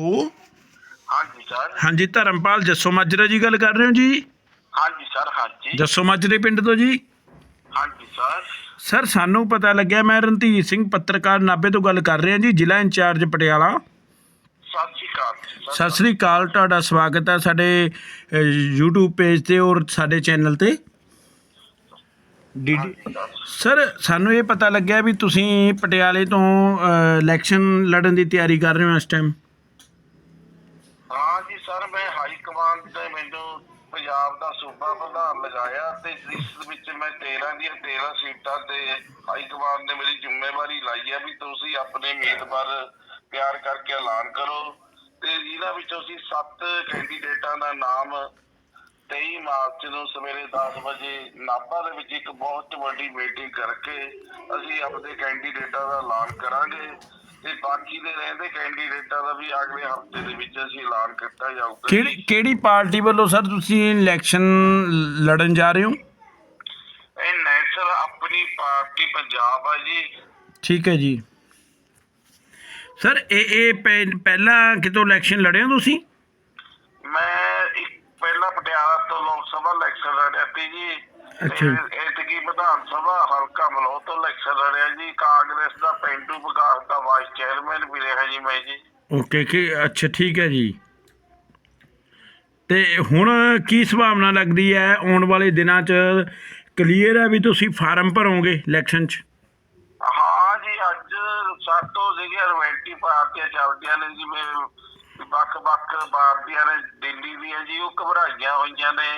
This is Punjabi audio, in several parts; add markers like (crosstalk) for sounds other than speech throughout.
ਉਹ ਹਾਂਜੀ ਸਰ। ਹਾਂਜੀ ਧਰਮਪਾਲ ਜੱਸੋ ਮਾਜਰਾ ਜੀ ਗੱਲ ਕਰ ਰਹੇ ਹੋ ਜੀ? ਹਾਂਜੀ ਸਰ ਹਾਂਜੀ। ਜੱਸੋ ਮਾਜਰੇ ਪਿੰਡ ਤੋਂ ਜੀ? ਹਾਂਜੀ ਸਰ। ਸਰ ਸਾਨੂੰ ਪਤਾ ਲੱਗਿਆ ਮੈਂ ਰਣਧੀਰ ਸਿੰਘ ਪੱਤਰਕਾਰ ਨਾਭੇ ਤੋਂ ਗੱਲ ਕਰ ਰਿਹਾ ਜੀ ਜ਼ਿਲ੍ਹਾ ਇੰਚਾਰਜ ਪਟਿਆਲਾ। ਸਤਿ ਸ਼੍ਰੀ ਅਕਾਲ ਜੀ। ਸਤਿ ਸ੍ਰੀ ਅਕਾਲ ਤੁਹਾਡਾ ਸਵਾਗਤ ਹੈ ਸਾਡੇ ਅ, YouTube ਪੇਜ ਤੇ ਔਰ ਸਾਡੇ ਚੈਨਲ ਤੇ। ਡੀ ਹਾਂਜੀ ਸਰ। ਸਾਨੂੰ ਇਹ ਪਤਾ ਲੱਗਿਆ ਵੀ ਤੁਸੀਂ ਪਟਿਆਲੇ ਤੋਂ ਇਲੈਕਸ਼ਨ ਲੜਨ ਦੀ ਤਿਆਰੀ ਕਰ ਰਹੇ ਹੋ ਇਸ ਟਾਈਮ ਹਾਂ ਜੀ ਸਰ ਮੈਂ ਹਾਈ ਕਮਾਂਡ ਤੇ ਮੈਨੂੰ ਪੰਜਾਬ ਦਾ ਸੂਬਾ ਪ੍ਰਧਾਨ ਲਗਾਇਆ ਤੇ ਇਸ ਵਿੱਚ ਮੈਂ 13 ਦੀਆਂ 13 ਸੀਟਾਂ ਤੇ ਹਾਈ ਕਮਾਂਡ ਨੇ ਮੇਰੀ ਜ਼ਿੰਮੇਵਾਰੀ ਲਾਈ ਹੈ ਵੀ ਤੁਸੀਂ ਆਪਣੇ ਉਮੀਦਵਾਰ ਤਿਆਰ ਕਰਕੇ ਐਲਾਨ ਕਰੋ। ਤੇ ਇਹਨਾਂ ਵਿੱਚੋਂ ਅਸੀਂ 7 ਕੈਂਡੀਡੇਟਾਂ ਦਾ ਨਾਮ 23 ਮਾਰਚ ਨੂੰ ਸਵੇਰੇ 10 ਵਜੇ ਨਾਭਾ ਦੇ ਵਿੱਚ ਇੱਕ ਬਹੁਤ ਵੱਡੀ ਮੀਟਿੰਗ ਕਰਕੇ ਅਸੀਂ ਆਪਣੇ ਕੈਂਡੀਡੇਟਾਂ ਦਾ ਐਲਾਨ ਕਰਾਂਗੇ। ਤੇ ਬਾਕੀ ਦੇ ਰਹਿੰਦੇ ਕੈਂਡੀਡੇਟਾਂ ਦਾ ਵੀ ਅਗਲੇ ਹਫ਼ਤੇ ਦੇ ਵਿੱਚ ਅਸੀਂ ਐਲਾਨ ਕੀਤਾ ਜਾਊਗਾ। ਕਿਹੜੀ ਕਿਹੜੀ ਪਾਰਟੀ ਵੱਲੋਂ ਸਰ ਤੁਸੀਂ ਇਲੈਕਸ਼ਨ ਲੜਨ ਜਾ ਰਹੇ ਹੋ? ਇਹ ਨੈਸ਼ਨਲ ਆਪਣੀ ਪਾਰਟੀ ਪੰਜਾਬ ਆ ਜੀ। ਠੀਕ ਹੈ ਜੀ। ਸਰ ਇਹ ਇਹ ਪਹਿ- ਪਹਿਲਾਂ ਕਿਤੋਂ ਇਲੈਕਸ਼ਨ ਲੜੇ ਹੋ ਤੁਸੀਂ? ਮੈਂ ਇੱਕ ਪਹਿਲਾਂ ਪਟਿਆਲਾ ਤੋਂ ਲੋਕ ਸਭਾ ਇਲੈਕਸ਼ਨ ਲੜਿਆ ਸੀ ਜੀ। ਅੱਛਾ ਜੀ। ਵਿਧਾਨ ਸਭਾ ਹਲਕਾ ਮਲੋਹ ਤੋਂ ਇਲੈਕਸ਼ਨ ਲੜਿਆ ਜੀ ਕਾਂਗਰਸ ਦਾ ਪਿੰਡੂ ਵਿਕਾਸ ਦਾ ਵਾਈਸ ਚੇਅਰਮੈਨ ਵੀ ਰਿਹਾ ਜੀ ਮੈਂ ਜੀ। ਓਕੇ ਕਿ ਅੱਛਾ ਠੀਕ ਹੈ ਜੀ। ਤੇ ਹੁਣ ਕੀ ਸੰਭਾਵਨਾ ਲੱਗਦੀ ਹੈ ਆਉਣ ਵਾਲੇ ਦਿਨਾਂ 'ਚ? ਕਲੀਅਰ ਹੈ ਵੀ ਤੁਸੀਂ ਫਾਰਮ ਭਰੋਗੇ ਇਲੈਕਸ਼ਨ 'ਚ? ਹਾਂ ਜੀ ਅੱਜ ਸਾਤੋਂ ਜਿਹੜੀਆਂ ਰਵੈਂਟੀ ਪਾਰਟੀਆਂ ਚੱਲਦੀਆਂ ਨੇ ਜਿਵੇਂ ਵੱਖ-ਵੱਖ ਪਾਰਟੀਆਂ ਨੇ ਦਿੱਲੀ ਦੀਆਂ ਜੀ ਉਹ ਘਬਰਾਈਆਂ ਹੋਈਆਂ ਨੇ।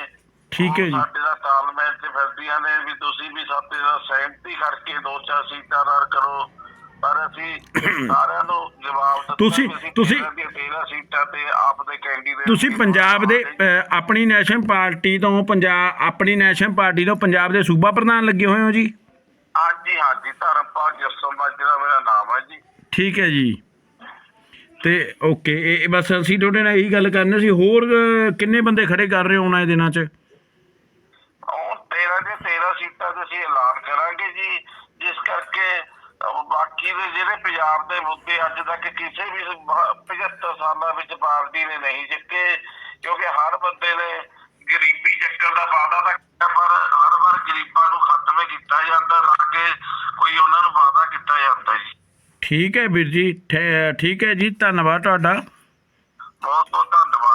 ਠੀਕ ਹੈ ਜੀ। ਸਾਡੇ ਦਾ ਤਾਲਮੇਲ ਤੇ ਫਿਰਦੀਆਂ ਨੇ ਵੀ ਤੁਸੀਂ ਵੀ ਸਾਡੇ ਦਾ ਸਹਿਮਤੀ ਕਰਕੇ ਦੋ ਚਾਰ ਸੀਟਾਂ ਦਰ ਕਰੋ। ਪਰ ਅਸੀਂ (coughs) ਸਾਰਿਆਂ ਨੂੰ ਜਵਾਬ ਦਿੱਤਾ ਤੁਸੀਂ- ਤੁਸੀਂ- 13 ਦੀਆਂ 13 ਸੀਟਾਂ ਤੇ ਆਪ ਦੇ ਕੈਂਡੀਡੇਟ ਤੁਸੀਂ ਪੰਜਾਬ ਦੇ ਆਪਣੀ ਨੈਸ਼ਨਲ ਪਾਰਟੀ ਤੋਂ ਪੰਜਾਬ ਆਪਣੀ ਨੈਸ਼ਨਲ ਪਾਰਟੀ ਤੋਂ ਪੰਜਾਬ ਦੇ ਸੂਬਾ ਪ੍ਰਧਾਨ ਲੱਗੇ ਹੋਏ ਹੋ ਜੀ? ਹਾਂਜੀ ਹਾਂਜੀ ਧਰਮਪਾਲ ਜੱਸੋ ਮਾਜਰਾ ਮੇਰਾ ਨਾਮ ਹੈ ਜੀ। ਠੀਕ ਹੈ ਜੀ। ਤੇ ਓਕੇ ਇਹ ਇਹ ਬਸ ਅਸੀਂ ਤੁਹਾਡੇ ਨਾਲ ਇਹੀ ਗੱਲ ਕਰਨੀ ਸੀ। ਹੋਰ ਕਿੰਨੇ ਬੰਦੇ ਖੜੇ ਕਰ ਰਹੇ ਹੋ ਉਹਨਾਂ ਦਿਨਾਂ 'ਚ? ਹੁਣ 13 ਦੇ 13 ਸੀਟਾਂ ਤੇ ਅਸੀਂ ਐਲਾਨ ਕਰਾਂਗੇ ਜੀ ਜਿਸ ਕਰਕੇ ਬਾਕੀ ਦੇ ਜਿਹੜੇ ਪੰਜਾਬ ਦੇ ਮੁੱਦੇ ਅੱਜ ਤੱਕ ਕਿਸੇ ਵੀ ਬ- 75 ਸਾਲਾਂ ਵਿੱਚ ਪਾਰਟੀ ਨੇ ਨਹੀਂ ਜਿੱਤੇ ਕਿਉਂਕਿ ਹਰ ਬੰਦੇ ਨੇ ਗਰੀਬੀ ਚੱਕਰ ਦਾ ਵਾਅਦਾ ਤਾਂ ਕੀਤਾ ਪਰ ਹਰ ਵਾਰ ਗਰੀਬਾਂ ਨੂੰ ਖਤਮ ਕੀਤਾ ਜਾਂਦਾ ਨਾ ਕਿ ਕੋਈ ਉਹਨਾਂ ਨੂੰ ਵਾਅਦਾ ਕੀਤਾ ਜਾਂਦਾ ਜੀ। ਠੀਕ ਹੈ ਵੀਰ ਜੀ ਠੀਕ ਹੈ ਜੀ ਧੰਨਵਾਦ ਤੁਹਾਡਾ।